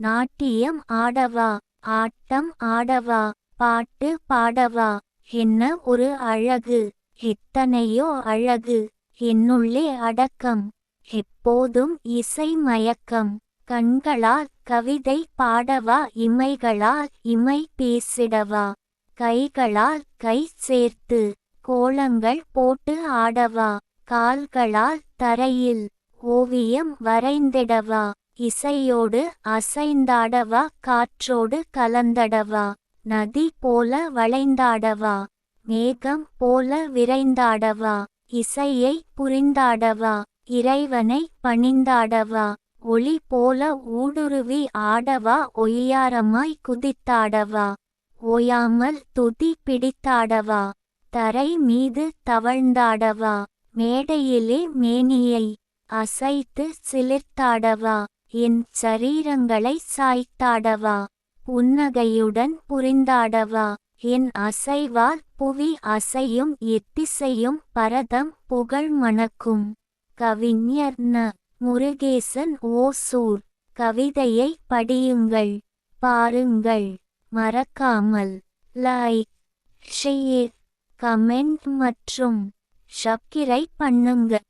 நாட்டியம் ஆடவா ஆட்டம் ஆடவா பாட்டு பாடவா என்ன ஒரு அழகு எத்தனையோ அழகு என்னுள்ளே அடக்கம் எப்போதும் இசை மயக்கம் கண்களால் கவிதை பாடவா இமைகளால் இமை பேசிடவா கைகளால் கை சேர்த்து கோலங்கள் போட்டு ஆடவா கால்களால் தரையில் ஓவியம் வரைந்திடவா? இசையோடு அசைந்தாடவா? காற்றோடு கலந்தடவா? நதி போல வளைந்தாடவா? மேகம் போல விரைந்தாடவா? இசையை புரிந்தாடவா? இறைவனை பணிந்தாடவா? ஒளி போல ஊடுருவி ஆடவா? ஒய்யாரமாய் குதித்தாடவா? ஓயாமல் துதி பிடித்தாடவா? தரை மீது தவழ்ந்தாடவா? மேடையிலே மேனியை அசைத்து சிலிர்த்தாடவா? என் சரீரங்களை சாய்த்தாடவா? புன்னகையுடன் புரிந்தாடவா? என் அசைவால் புவி அசையும் எத்திசையும் பரதம் புகழ் மணக்கும். கவிஞர் ந. முருகேசன் ஓசூர். கவிதையை படியுங்கள். பாருங்கள். மறக்காமல். லைக் ஷேர் கமெண்ட் மற்றும் சப்கிரை பண்ணுங்க.